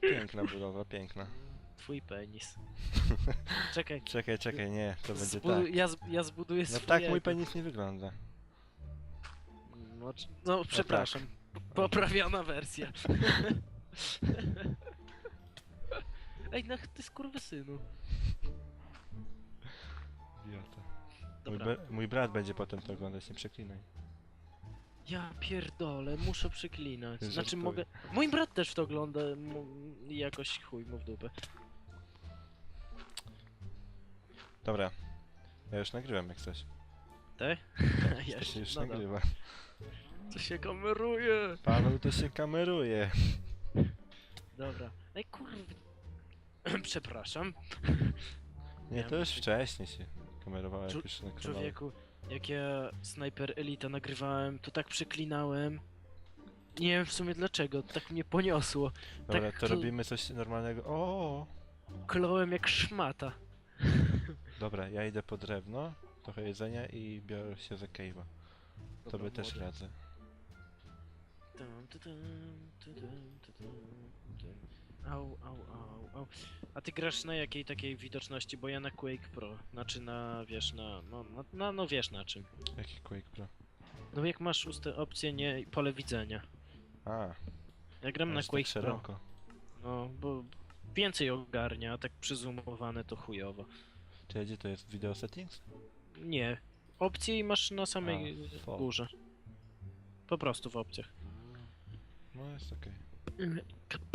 Piękna budowa, piękna. Twój penis. Czekaj. Czekaj, czekaj, nie, to będzie tak. ja, z- ja zbuduję No tak mój penis nie wygląda. No, c- no przepraszam. tak. Poprawiona wersja. Ej, no ty skurwysynu. Idiota. Mój, Dobra. mój brat będzie potem to oglądać, nie przeklinaj. Ja pierdolę, muszę przeklinać. Żartuję. Znaczy mogę... Mój brat też w to ogląda mu- i jakoś chuj mu w dupę. Dobra. Ja już nagrywam jak coś. Te? To ja się już no dobra. nagrywa. To się kameruje. Paweł to się kameruje. Dobra. Ej kurwa. Przepraszam. Nie, to już wcześniej się jak Czu- już nagrywałem. Człowieku, jak ja Sniper Elita nagrywałem, to tak przeklinałem. Nie wiem w sumie dlaczego, tak mnie poniosło. Dobra, tak to kl- robimy coś normalnego. O! Klołem jak szmata. Dobra, ja idę po drewno, trochę jedzenia i biorę się za cave'a. Tobie też radzę. Tu, tu, tum, tu, tum, tum. Au, au, au, au. A ty grasz na jakiej takiej widoczności? Bo ja na Quake Pro. Znaczy na, wiesz, na, no, na, na no wiesz na czym. Jaki Quake Pro? No jak masz uste opcję nie pole widzenia. A, Ja gram na tak Quake Pro. szeroko. No, bo więcej ogarnia, a tak przyzumowane to chujowo. Czy gdzie to jest? Video settings? Nie. Opcje i masz na samej A, górze. Po prostu w opcjach. No jest okej. Tum,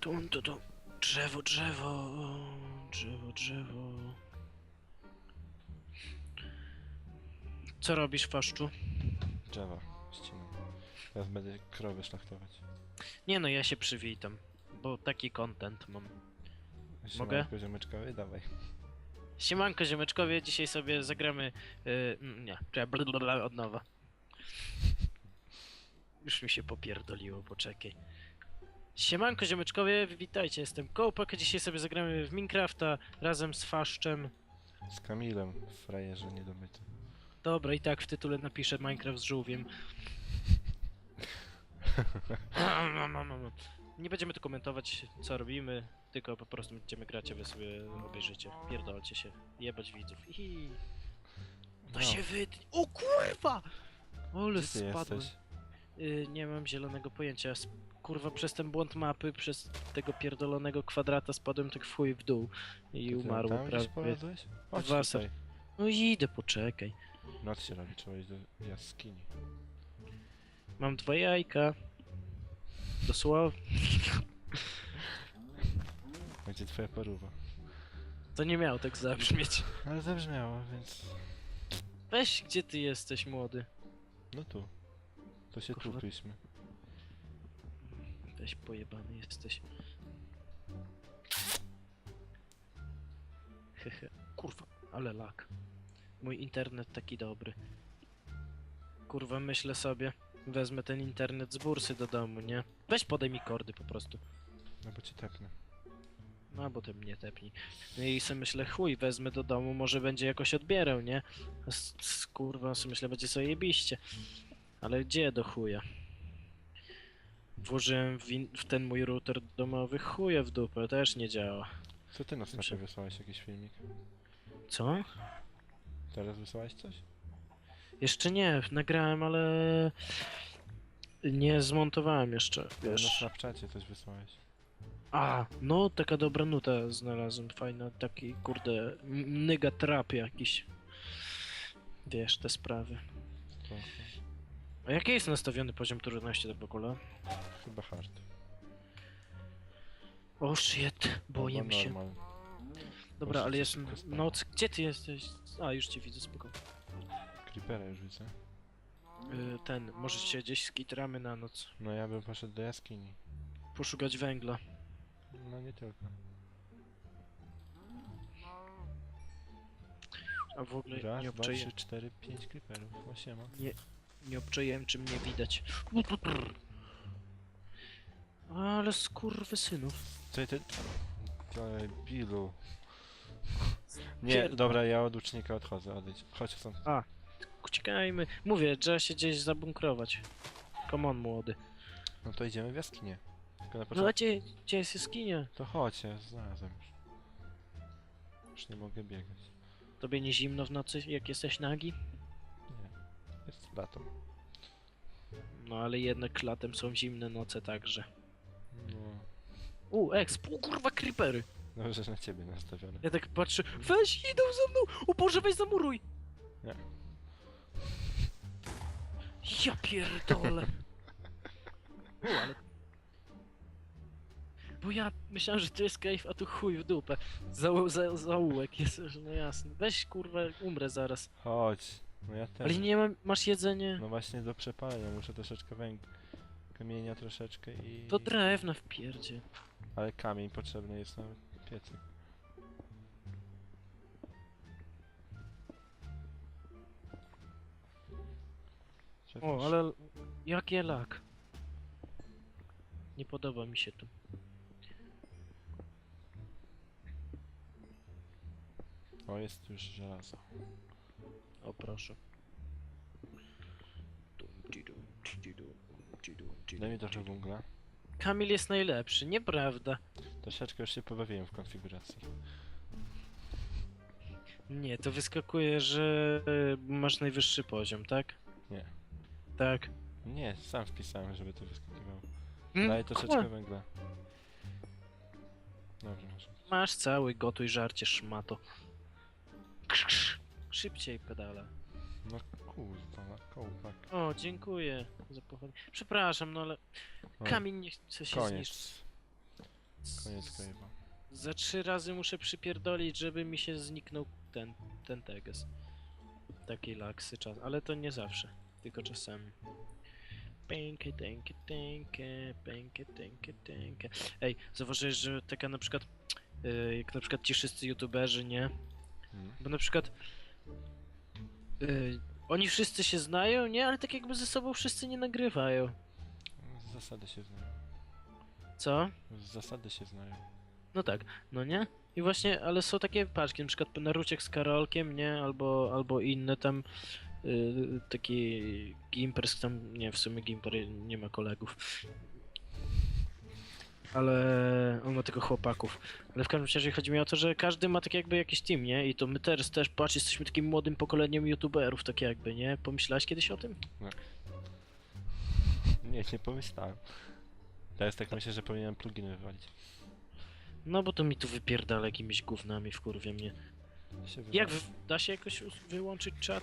tu, tu. Drzewo, drzewo, drzewo, drzewo. Co robisz, faszczu? Java, ścinam. Teraz będę krowy szlachtować. Nie no, ja się przywitam, bo taki content mam. Mogę? Siemanko, ziomeczkowie, dawaj. Siemanko ziomeczkowie, dzisiaj sobie zagramy... Yy, nie, blablabla od nowa. Już mi się popierdoliło, poczekaj. Siemanko ziomeczkowie, witajcie, jestem Kołpak, dzisiaj sobie zagramy w Minecrafta razem z Faszczem. Z Kamilem, frajerze niedomyty. Dobra, i tak w tytule napiszę Minecraft z żółwiem. Nie będziemy tu komentować, co robimy, tylko po prostu będziemy grać, a wy sobie obejrzycie. Pierdolcie się, jebać widzów. Ihi. To No, się wytnie. O kurwa! Ale Gdzie ty spadłem. jesteś? Y, nie mam zielonego pojęcia. Kurwa, przez ten błąd mapy, przez tego pierdolonego kwadrata spadłem tak w chuj w dół i ty umarłem Tam prawie. Chodź Dwa tutaj. No idę, poczekaj. Noc się robi, trzeba iść do jaskini. Mam dwa jajka. Dosłownie. Będzie twoja paruwa. To nie miało tak zabrzmieć. Ale zabrzmiało, więc... Weź, gdzie ty jesteś, młody? No tu. To się Kurwa. tupiliśmy. Weź, pojebany jesteś. Hehe. Kurwa, ale lak. Mój internet taki dobry. Kurwa, myślę sobie. Wezmę ten internet z bursy do domu, nie? Weź podaj mi kordy po prostu. No bo cię tepnę. No, bo ty mnie tepnij. No i sobie myślę, chuj, wezmę do domu, może będzie jakoś odbierał, nie? S, s, kurwa, sobie myślę, będzie sobie jebiście. Ale gdzie do chuja? Włożyłem w, in- w ten mój router domowy, chuja w dupę, też nie działa. Co ty na snapie Muszę- wysłałeś jakiś filmik? Co? Teraz wysłałeś coś? Jeszcze nie, nagrałem, ale... Nie zmontowałem jeszcze, Ja na wiesz. Snapchacie coś wysłałeś. A, no taka dobra nuta znalazłem, fajna, taki kurde, nyga trap jakiś. Wiesz, te sprawy. To A jaki jest nastawiony poziom trudności do w ogóle? chyba hard. O shit, boję się. normal. Dobra, ale jest szybko noc. Gdzie ty jesteś? A, już cię widzę, spoko. Creepera już widzę. Y, ten, może się gdzieś skitramy na noc. No ja bym poszedł do jaskini. Poszukać węgla. No nie tylko. A w ogóle Raz, nie dwa, obczaję, trzy, cztery, pięć creeperów. No siema. Nie obczaiłem, czy mnie widać. Ale synów. Co ty... Ale Bilu. Nie, dobra, ja od ucznika odchodzę, odejdź. Chodź stąd. Uciekajmy. Mówię, trzeba się gdzieś zabunkrować. Come on, młody. No to idziemy w jaskinię. Tylko na No a początku... gdzie, gdzie jest jaskinia? To chodź, ja znalazłem już. Już nie mogę biegać. Tobie nie zimno w nocy, jak jesteś nagi? Jest lato. No ale jednak latem są zimne noce także. No. U, exp, u kurwa creepery. Dobrze, że na ciebie nastawione. Ja tak patrzę, weź idą za mną! O Boże, weź zamuruj! Nie. Ja pierdolę. U, ale... Bo ja myślałem, że to jest cave, a tu chuj w dupę. Za, za, zaułek jest, no jasne. Weź kurwa, umrę zaraz. Chodź. No ja też. Ale nie mam, masz jedzenie? No właśnie do przepalenia muszę troszeczkę węg... Kamienia troszeczkę i... To drewna w pierdzie. Ale kamień potrzebny jest na. Przepraszam. O, ale jakie lak. Nie podoba mi się tu. O, jest już żelazo. O, proszę. Daj mi trochę węgla. Kamil jest najlepszy, nieprawda. Troszeczkę już się pobawiłem w konfiguracji. Nie, to wyskakuje, że masz najwyższy poziom, tak? Nie. Tak. Nie, sam wpisałem, żeby to wyskakiwało. Mm, Daj troszeczkę kła- węgla. Dobrze, masz. Masz cały, gotuj żarcie, szmato. Krz, krz. Szybciej pedale. No kurwa, na kołpak. O, dziękuję za pochwalę. Przepraszam, no ale O, kamień nie chce się zniszczyć. Koniec. Koniec. Za trzy razy muszę przypierdolić, żeby mi się zniknął ten, ten teges. Takiej laksy czas, ale to nie zawsze, tylko czasami. Pękę, tękę, tękę, pękę, tękę, tękę. Ej, zauważyłeś, że taka na przykład, yy, jak na przykład ci wszyscy youtuberzy, nie? Mm. Bo na przykład yy, oni wszyscy się znają, nie? Ale tak jakby ze sobą wszyscy nie nagrywają. Z zasady się znają. Co? Z zasady się znają. No tak, no nie? I właśnie, ale są takie paczki, na przykład Naruciek z Karolkiem, nie? Albo, albo inne tam yy, taki Gimpers, tam, nie, w sumie Gimper nie ma kolegów. Ale on ma tylko chłopaków. Ale w każdym razie chodzi mi o to, że każdy ma tak jakby jakiś team, nie? I to my teraz też, patrz, jesteśmy takim młodym pokoleniem youtuberów, tak jakby, nie? Pomyślałeś kiedyś o tym? Nie, nie pomyślałem. Teraz tak myślę, że powinienem pluginy wywalić. No bo to mi tu wypierdala jakimiś gównami, wkurwia mnie. Się Jak, w, da się jakoś us- wyłączyć czat?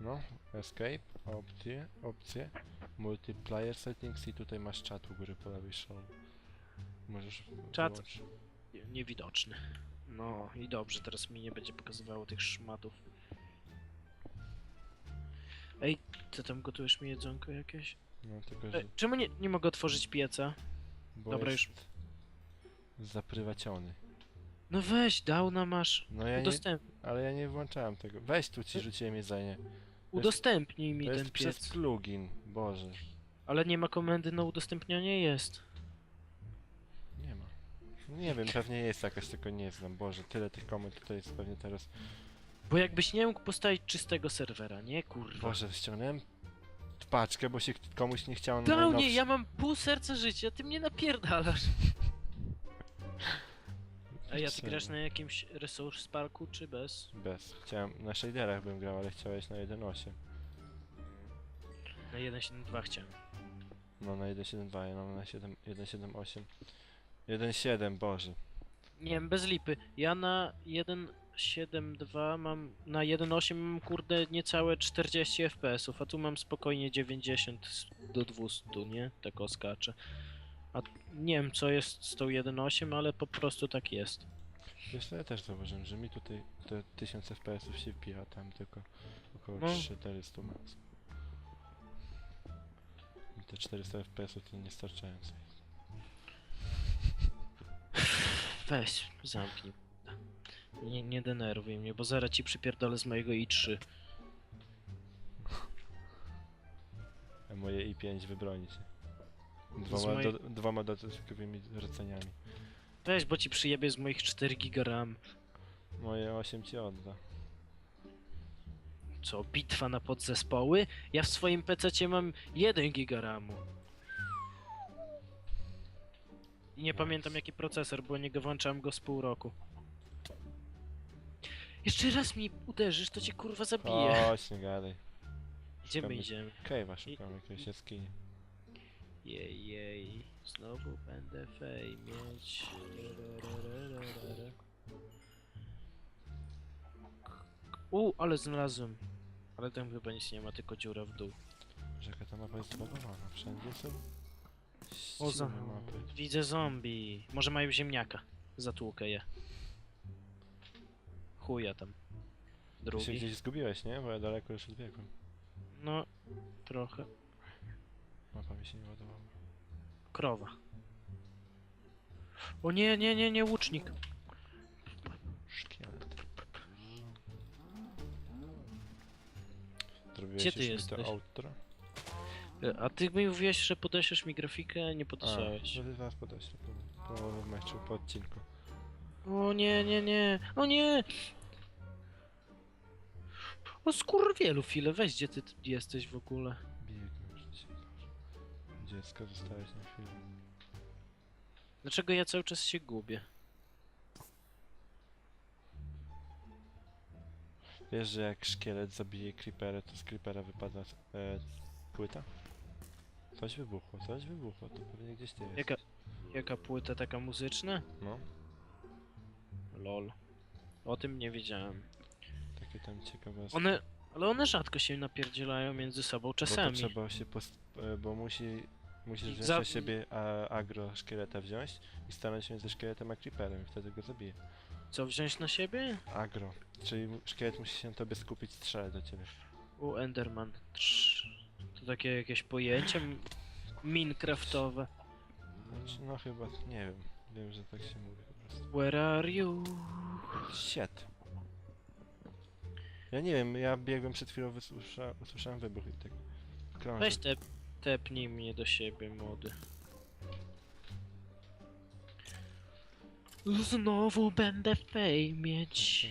No, escape, opcje, opcje, multiplayer settings i tutaj masz czat u góry po lewej show. Możesz Czat. wyłączyć. Nie- Niewidoczny. No i dobrze, teraz mi nie będzie pokazywało tych szmatów. Ej, ty tam gotujesz mi jedzonko jakieś? No tylko, że... Ej, czemu nie, nie mogę otworzyć pieca? Bo dobra, jest zaprywaciony. No weź, downa masz. No ja nie, Udostęp... ale ja nie włączałem tego. Weź tu ci rzuciłem jedzenie. Udostępnij mi To ten jest przez piec. plugin, Boże. Ale nie ma komendy na udostępnianie? Jest. Nie. Nie wiem, pewnie jest jakaś, tylko nie znam. Boże, tyle tych komend tutaj jest pewnie teraz. Bo jakbyś nie mógł postawić czystego serwera, nie kurwa. Boże, ściągnąłem paczkę, bo się komuś nie chciało na Downie, najnowszy- ja mam pół serca życia, ty mnie napierdalasz. A ja ty Czemu? grasz na jakimś Resource Parku czy bez? Bez. Chciałem, na shaderach bym grał, ale chciałeś na 1.8. Na 1.7.2 chciałem. No na 1.7.2, ja mam na 7 1.7.8. 1.7, Boże. Nie wiem, bez lipy. Ja na 1.7.2 mam, na 1.8 mam kurde niecałe 40 FPS-ów, a tu mam spokojnie 90 s- do 200, nie? Tak o skacze. A nie wiem co jest z tą 1.8, ale po prostu tak jest. Wiesz co, ja też zauważyłem, że mi tutaj te 1000 FPS-ów się wpija, a tam tylko około No. 400 max. I te 400 FPS-ów to niestarczające Weź, zamknij. Nie, nie denerwuj mnie, bo zaraz ci przypierdolę z mojego i3. A moje i5 wybroni się. Dwoma, mojej- do, dwoma dodatkowymi rdzeniami. Weź, bo ci przyjebie z moich 4 giga RAM. Moje 8 ci odda. co, bitwa na podzespoły? Ja w swoim PC mam 1 giga RAMu. I nie pamiętam jaki procesor, bo nie go włączałem go z pół roku. Jeszcze raz mi uderzysz, to cię kurwa zabiję. Chodź, nie gadaj. Gdzie my szukamy- idziemy? Cave'a szukam jakiegoś jaskini. Jej, jej, znowu będę fej mieć. Rararararara. U, ale znalazłem. Ale tam chyba nic nie ma, tylko dziura w dół. Rzeka ta mapa jest zbagowana. Wszędzie są O, za... ściemy mapy. Widzę zombie. Może mają ziemniaka. Zatłukę je. Chuja tam. Ty się Drugi. gdzieś zgubiłeś, nie? Bo ja daleko już odbiegłem. No, trochę. Mapa mi się nie ładowała. Krowa. O nie, nie, nie, nie, łucznik. Szkielet. Zrobiłeś Gdzie ty już mi jesteś? to outro? E, A ty mi mówiłeś, że podeślesz mi grafikę, nie A, podesłałeś. no to zaraz podeślę po, po meczu, po odcinku. O nie, nie, nie. O nie! O skurwielu, chwilę, weź gdzie ty jesteś w ogóle. Biegnę. Dziecko zostałeś na chwilę. Dlaczego ja cały czas się gubię? Wiesz, że jak szkielet zabije creepera, to z creepera wypada e, płyta? Coś wybuchło, coś wybuchło, to pewnie gdzieś ty jest. Jaka, jaka płyta taka muzyczna? No, Lol. O tym nie wiedziałem. takie tam ciekawe... One, ale one rzadko się napierdzielają między sobą, Bo to czasami. trzeba się post... e, bo musi... Musisz wziąć Za- na siebie a, agro szkieleta wziąć i stanąć się między szkieletem a creeperem i wtedy go zabije. Co wziąć na siebie? Agro. Czyli szkielet musi się na tobie skupić, strzelać do ciebie. U Enderman. Trz. To takie jakieś pojęcie minecraftowe. Znaczy, no chyba, nie wiem. Wiem, że tak się mówi po prostu. Where are you? Shit. Ja nie wiem, ja biegłem przed chwilą, wysłysza, usłyszałem wybuch i tak krążę. Weź te, tepnij mnie do siebie, młody. Znowu będę fej mieć.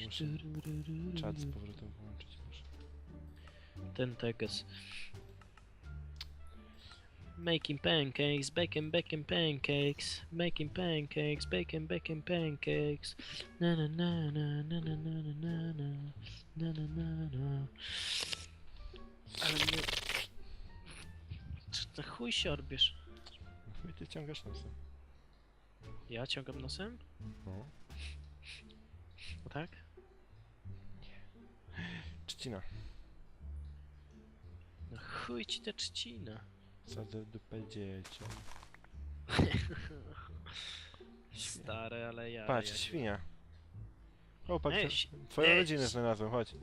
Czat z powrotem włączyć. Ten teges. Making pancakes, bacon, bacon, pancakes. Making pancakes, bacon, bacon, pancakes. Na na na na na na na na na na na na na na. Ale mnie... Co na chuj się odbierz? No chuj ty ciągasz nosem. Ja ciągam nosem? No. O tak? Trzcina. No chuj ci ta trzcina. Sadzę dupę dzieciom. Stare, ale ja. Patrz, ja... świnia. O, patrz, Ej, twoją ej, rodzinę znalazłem, chodź.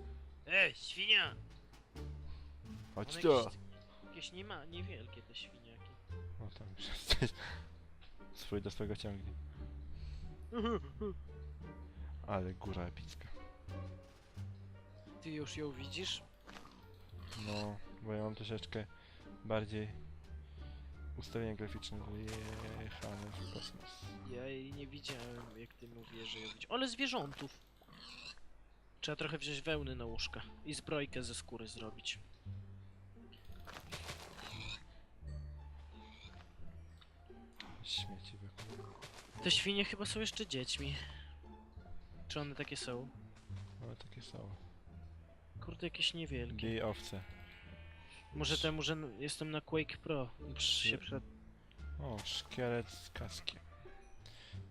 Ej, świnia! Chodź One tu. jakieś, jakieś nie ma, niewielkie te świniaki. O, tam już jesteś. Swój do swego ciągnie. Ale góra epicka. Ty już ją widzisz? No, bo ja mam troszeczkę bardziej ustawienia graficzne wyjechane w kosmos. Ja jej nie widziałem, jak ty mówisz, że ją widzisz. Ale zwierzątów! Trzeba trochę wziąć wełny na łóżka i zbrojkę ze skóry zrobić. Śmieci. Te świnie chyba są jeszcze dziećmi. Czy one takie są? Ale takie są. Kurde, jakieś niewielkie. Bij owce. Może temu, że jestem na Quake Pro. Się przed... O, szkielet z kaskiem.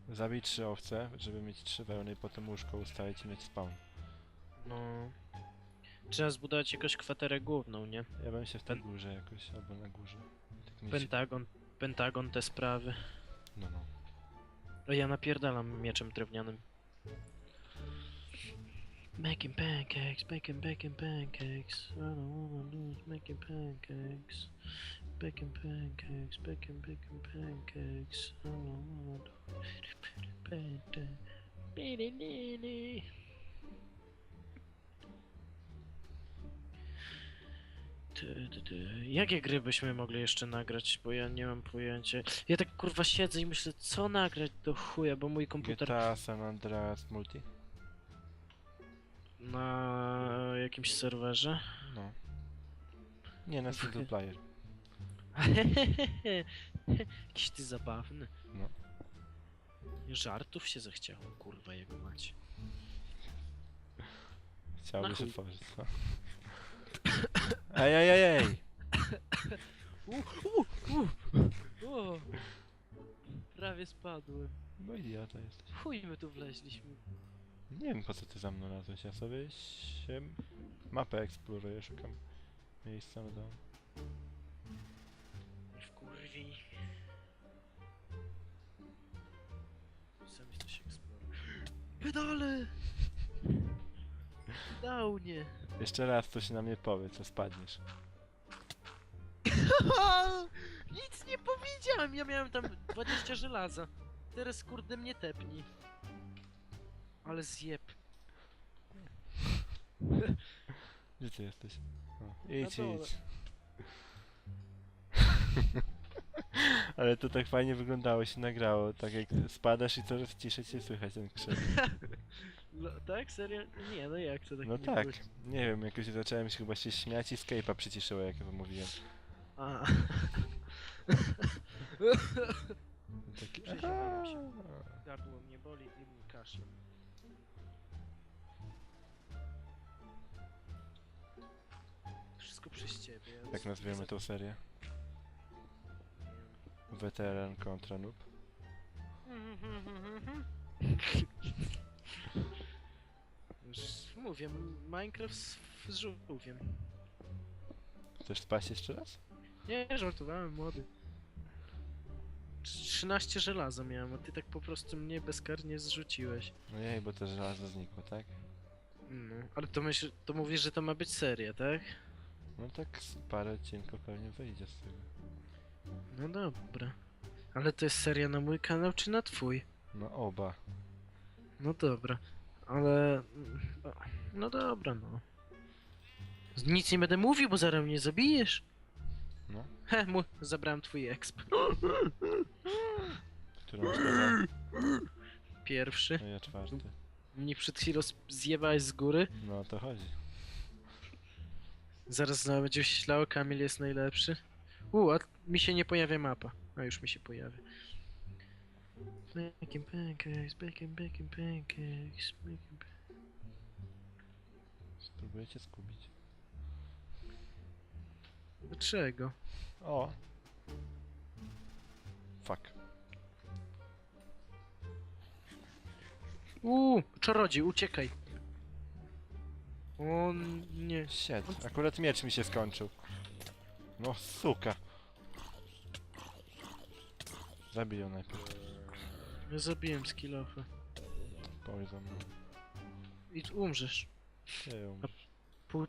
Zabij trzy owce, żeby mieć trzy wełny i potem łóżko ustawić i mieć spawn. No... Trzeba zbudować jakąś kwaterę główną, nie? Ja bym się w tej Pen- górze jakoś, albo na górze. Tak. Pentagon, Pentagon te sprawy. No, no. A ja napierdalam mieczem drewnianym. Making pancakes, bacon, bacon, pancakes. I wanna do is making pancakes. Bacon, pancakes, bacon, bacon, pancakes. I wanna do is pancakes. Jakie gry byśmy mogli jeszcze nagrać? Bo ja nie mam pojęcia. Ja tak kurwa siedzę i myślę, co nagrać do chuja, bo mój komputer. GTA San Andreas Multi? Na jakimś serwerze? No. Nie na single player. Jakiś ty zabawny. No. Żartów się zechciało, kurwa, jego mać. Chciałby Na się chuj. tworzyć, co? Ej, ej, ej, ej! O, prawie spadłem. No idiota jesteś. Chuj, my tu wleźliśmy. Nie wiem po co ty za mną lazłeś, ja sobie się mapę eksploruję, szukam miejsca do... W kurwi. Sam jesteś eksplorem. Pedale! Downie! Jeszcze raz coś na mnie powie, co spadniesz. Nic nie powiedziałem, ja miałem tam 20 żelaza. Teraz kurde mnie tepni. Ale zjeb. Gdzie ty jesteś? O, idź, dole. idź. Ale to tak fajnie wyglądało, się nagrało, tak jak spadasz i coraz ciszej cię słychać ten krzyk. No, tak? Serio? Nie, no jak to tak No nie tak, było? nie wiem, jakoś zacząłem się chyba się śmiać i Skype'a przyciszyło, jak to mówiłem. A. Taki, Przeziębiłem się. Gardło mnie boli i mi kaszle. Wszystko przez ciebie. ja Jak nazwiemy tą serię? Weteran kontra noob. Już mówię, Minecraft z, z żółwiem. Chcesz spać jeszcze raz? Nie, żartowałem, młody. Trz- 13 żelaza miałem, a ty tak po prostu mnie bezkarnie zrzuciłeś. No jej, bo to żelazo znikło, tak? No, ale to myśl, to mówisz, że to ma być seria, tak? No tak z parę odcinków pewnie wyjdzie z tego. No dobra. Ale to jest seria na mój kanał czy na twój? No oba. No dobra. Ale... No dobra, no. Nic nie będę mówił, bo zaraz mnie zabijesz. No. He, mu, zabrałem twój exp. Którą? Pierwszy. No ja czwarty. Mnie przed chwilą zjebałeś z góry. No o to chodzi. Zaraz znowu będzie ślało, Kamil jest najlepszy. U, a mi się nie pojawia mapa. A już mi się pojawia. Making pancakes, baking, baking pancakes, making pa- Spróbuję cię skupić. Dlaczego? O! Fuck. Uuu, czarodziej, uciekaj. On nie. Shit, akurat miecz mi się skończył. No suka. Zabij ją najpierw. Ja zabiłem skillofa. Poison. I tu umrzesz. Nie ją.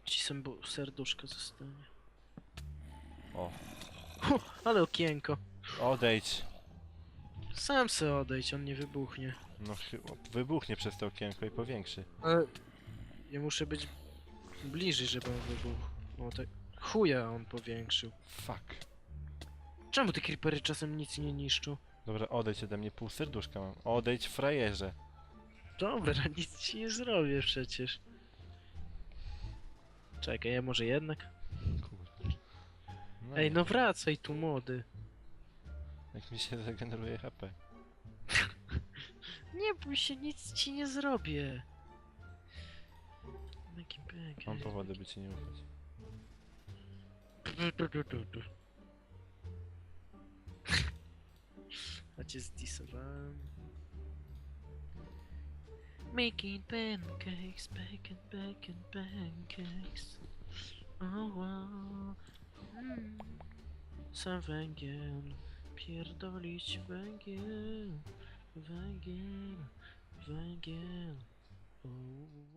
Ci sębu- serduszka zostanie. O. Hu, ale okienko. Odejdź. Sam se odejdź, on nie wybuchnie. No chy- o, wybuchnie przez to okienko i powiększy. Ale ja muszę być bliżej, żeby on wybuchł. O tak. Chuja on powiększył. Fuck. Czemu te creepery czasem nic nie niszczą? Dobra, odejdź ode mnie, pół serduszka mam. Odejdź frajerze. Dobra, nic ci nie zrobię przecież. Czekaj, ja może jednak? Kurde. No Ej, nie, no wracaj tu młody. Jak mi się zregeneruje HP. Nie bój się, nic ci nie zrobię. Making pancakes. Mam powody, by ci nie ufać. A cię zdisowałem. Making pancakes, bacon, bacon, pancakes. Oh, wow. Mm. Sam węgiel, pierdolić węgiel, węgiel, węgiel. Oh.